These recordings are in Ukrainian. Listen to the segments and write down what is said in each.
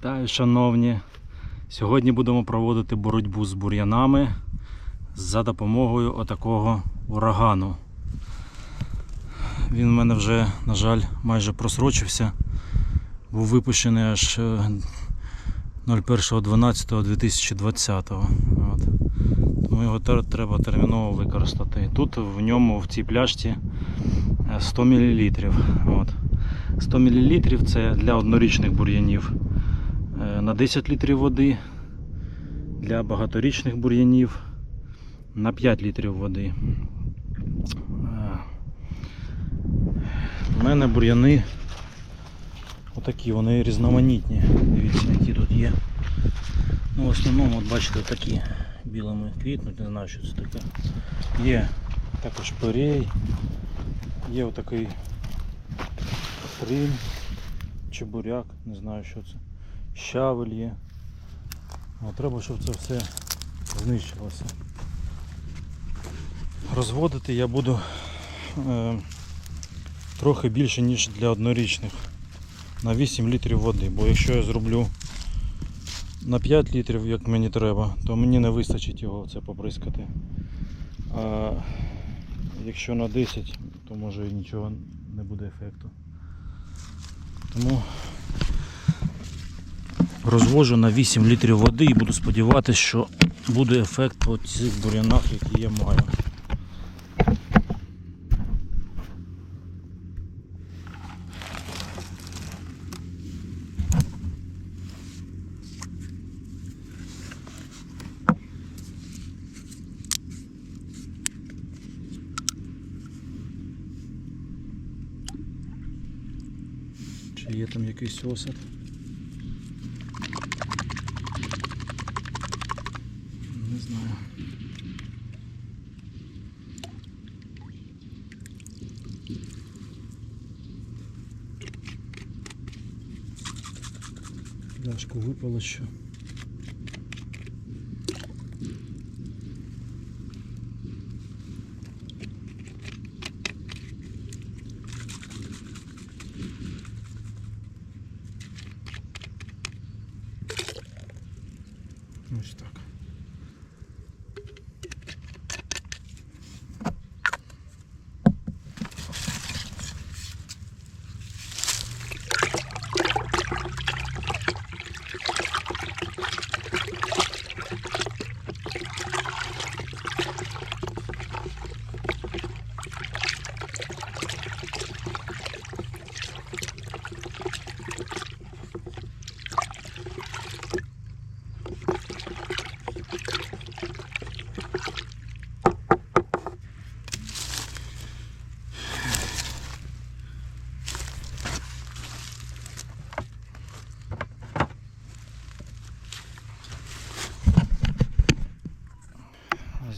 Вітаю, шановні! Сьогодні будемо проводити боротьбу з бур'янами за допомогою отакого урагану. Він в мене вже, на жаль, майже просрочився. Був випущений аж е, 01.12.2020. От. Тому його треба терміново використати. Тут в ньому, в цій пляшці, е, 100 мл. От. 100 мл це для однорічних бур'янів е, на 10 літрів води, для багаторічних бур'янів на 5 літрів води. У мене бур'яни отакі, вони різноманітні. Дивіться, які тут є. Ну, в основному, от бачите, такі білими квітнуть, не знаю, що це таке. Є також перей, є отакий Крим, чебуряк, не знаю що це. Щавель є. От, треба, щоб це все знищилося. Розводити я буду е, трохи більше, ніж для однорічних. На 8 літрів води, бо якщо я зроблю на 5 літрів, як мені треба, то мені не вистачить його це поприскати. А якщо на 10, то може і нічого не буде ефекту. Тому розвожу на 8 літрів води і буду сподіватися, що буде ефект по цих бур'янах, які я маю. Є там якийсь осад? Пляшку випало що. Ось так.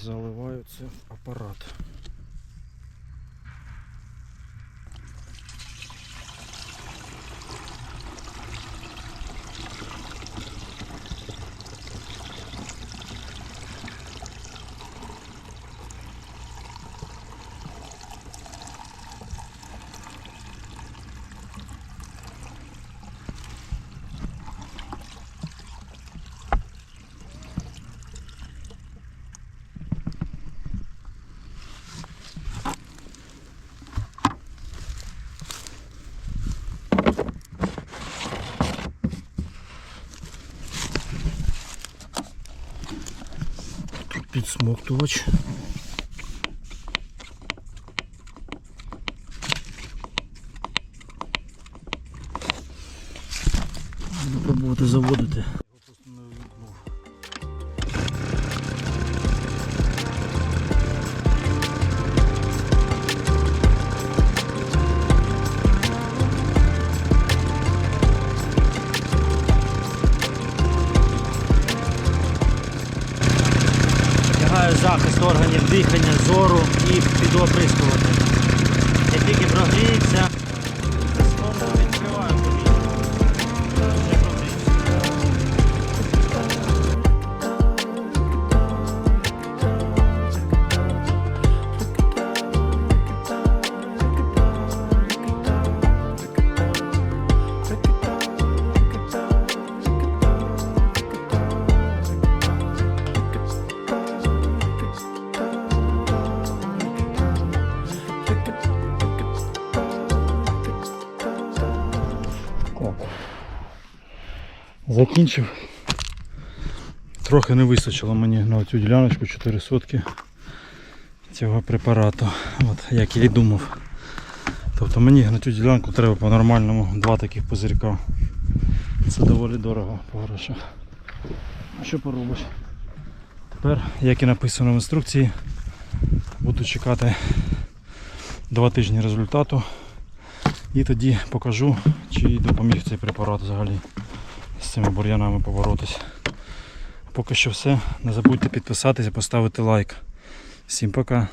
Заливаю це апарат. Підсмоктувач. Пробувати заводити. Захист органів дихання, зору і піду оприскувати. Як тільки прогріється, закінчив. Трохи не вистачило мені на цю діляночку 4 сотки цього препарату, от, як я і думав. Тобто мені на цю ділянку треба по-нормальному два таких пузирька. Це доволі дорого по грошах. Що поробиш? Тепер, як і написано в інструкції, буду чекати два тижні результату. І тоді покажу, чи допоміг цей препарат взагалі цими бур'янами поборотись. Поки що все. Не забудьте підписатися, поставити лайк. Всім пока.